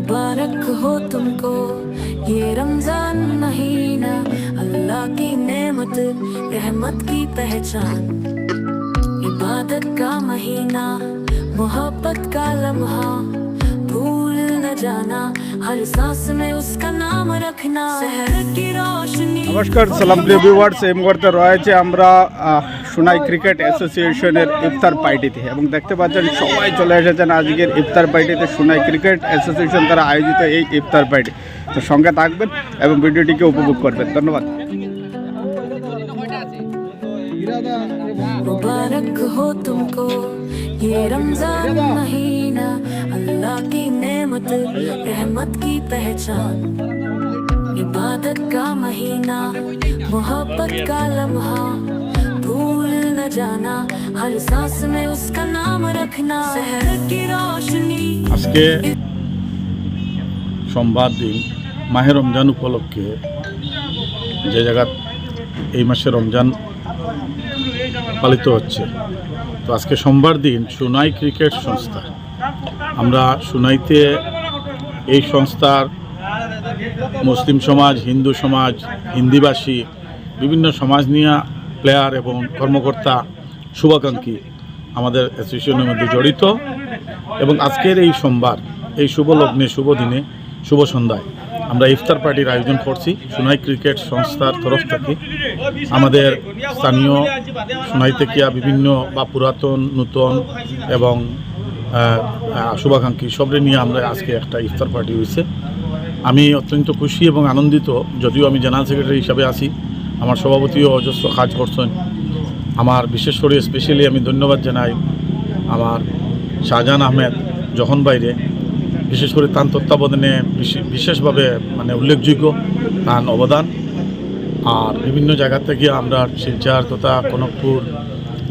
मुबारक हो तुमको ये रमजान महीना अल्लाह की नेमत रहमत की पहचान इबादत का महीना मोहब्बत का लम्हा भूल न जाना हर सांस में उसका नाम रखना शहर की रोशनी নমস্কার সালাম প্রিয় ভিউয়ার্স এই মুহূর্তে রয়েছে আমরা আহ, সোনাই ক্রিকেট অ্যাসোসিয়েশনের ইফতার পার্টিতে এবং দেখতে পাচ্ছেন সবাই চলে এসেছেন আজকের ইফতার পার্টিতে সোনাই ক্রিকেট অ্যাসোসিয়েশন দ্বারা আয়োজিত এই ইফতার পার্টি তো সঙ্গে থাকবেন এবং ভিডিওটিকে উপভোগ করবেন ধন্যবাদ मुबारक हो तुमको ये रमजान महीना अल्लाह की नेमत रहमत की पहचान इबादत का महीना मोहब्बत का लम्हा भूल न जाना हर सांस में उसका नाम रखना शहर की रोशनी আজকে সোমবার দিন মাহে রমজান উপলক্ষে যে জায়গা এই মাসে রমজান পালিত হচ্ছে তো আজকে সোমবার দিন সুনাই ক্রিকেট সংস্থা আমরা সুনাইতে এই সংস্থার মুসলিম সমাজ হিন্দু সমাজ হিন্দিভাষী বিভিন্ন সমাজ নিয়ে প্লেয়ার এবং কর্মকর্তা শুভাকাঙ্ক্ষী আমাদের অ্যাসোসিয়েশনের মধ্যে জড়িত। এবং আজকের এই সোমবার, এই শুভ লগ্নে, শুভ দিনে, শুভ সন্ধ্যায় আমরা ইফতার পার্টির আয়োজন করছি সোনাই ক্রিকেট সংস্থার তরফ থেকে। আমাদের স্থানীয় সোনাই থেকে বিভিন্ন বা পুরাতন, নূতন এবং শুভাকাঙ্ক্ষী সবরে নিয়ে আমরা আজকে একটা ইফতার পার্টি হয়েছে আমি অত্যন্ত খুশি এবং আনন্দিত, যদিও আমি জেনারেল সেক্রেটারি হিসাবে আছি আমার সভাপতিও অজস্র কাজ করছেন। আমার বিশেষ করে স্পেশালি আমি ধন্যবাদ জানাই আমার শাহজাহান আহমেদ যখন বাইরে বিশেষ করে তার তত্ত্বাবধানে বিশে- বিশেষভাবে মানে উল্লেখযোগ্য তার অবদান। আর বিভিন্ন জায়গা থেকে আমরা শিলচার তথা কনকপুর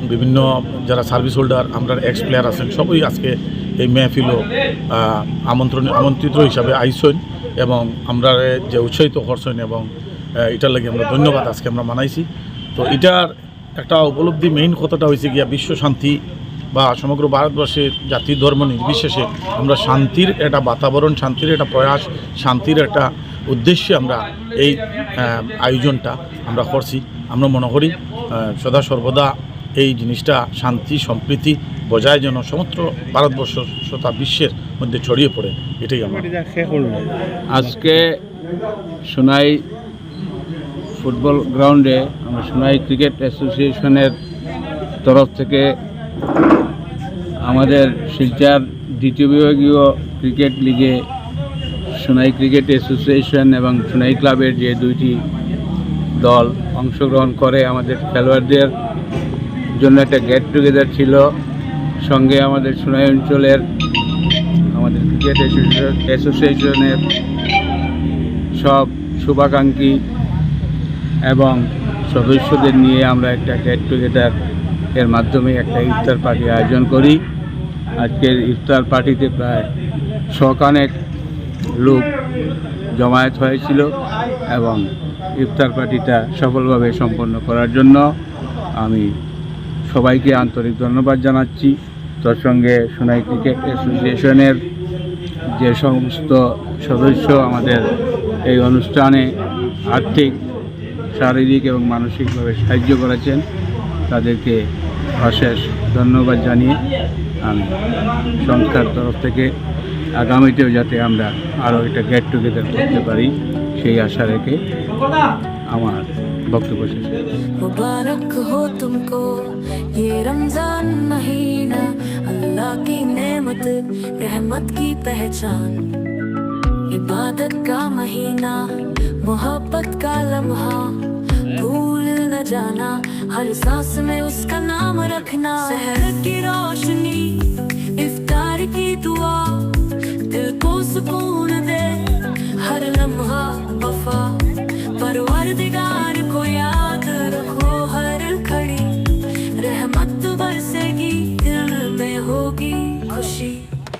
বিভিন্ন যারা সার্ভিস হোল্ডার আমরা এক্স প্লেয়ার আছেন সবই আজকে এই মেহফিলও আহ, আমন্ত্রণ আমন্ত্রিত হিসাবে আইসইন এবং আমরা যে উৎসাহিত করছেন এবং এটার লাগে আমরা ধন্যবাদ আজকে আমরা মানাইছি। তো এটার একটা উপলব্ধি মেইন কথাটা হয়েছে গিয়া বিশ্ব শান্তি বা সমগ্র ভারতবর্ষের জাতি ধর্ম নির্বিশেষে আমরা শান্তির একটা বাতাবরণ, শান্তির একটা প্রয়াস, শান্তির একটা উদ্দেশ্যে আমরা এই আয়োজনটা আমরা করছি। আমরা মনে করি সদা সর্বদা এই জিনিসটা শান্তি, সম্প্রীতি বজায় যেন সমস্ত ভারতবর্ষ তথা বিশ্বের মধ্যে ছড়িয়ে পড়ে, এটাই আমার। আজকে সোনাই ফুটবল গ্রাউন্ডে আমরা সোনাই ক্রিকেট অ্যাসোসিয়েশনের তরফ থেকে আমাদের শিলচার দ্বিতীয় বিভাগীয় ক্রিকেট লিগে সোনাই ক্রিকেট অ্যাসোসিয়েশন এবং সোনাই ক্লাবের যে দুইটি দল অংশগ্রহণ করে আমাদের খেলোয়াড়দের জন্য একটা গেট টুগেদার ছিল, সঙ্গে আমাদের সোনাই অঞ্চলের আমাদের ক্রিকেট অ্যাসোসিয়েশন অ্যাসোসিয়েশনের সব শুভাকাঙ্ক্ষী এবং সদস্যদের নিয়ে আমরা একটা গেট টুগেদার এর মাধ্যমে একটা ইফতার পার্টি আয়োজন করি। আজকের ইফতার পার্টিতে প্রায় শখানেক লোক জমায়েত হয়েছিল এবং ইফতার পার্টিটা সফলভাবে সম্পন্ন করার জন্য আমি সবাইকে আন্তরিক ধন্যবাদ জানাচ্ছি। তার সঙ্গে সোনাই ক্রিকেট অ্যাসোসিয়েশনের যে সমস্ত সদস্য আমাদের এই অনুষ্ঠানে আর্থিক শারীরিক এবং মানসিকভাবে সাহায্য করেছেন তাদেরকে অশেষ ধন্যবাদ জানিয়ে আমি সংস্থার তরফ থেকে আগামীতেও যাতে আমরা আরও একটা গেট টুগেদার করতে পারি সেই আশা রেখে আমার বক্তব্য শেষ করছি। मुबारक हो तुमको ये रमजान महीना अल्लाह की नेमत रहमत की पहचान इबादत का महीना मोहब्बत का लम्हा भूल न जाना हर सांस में उसका नाम रखना शहर की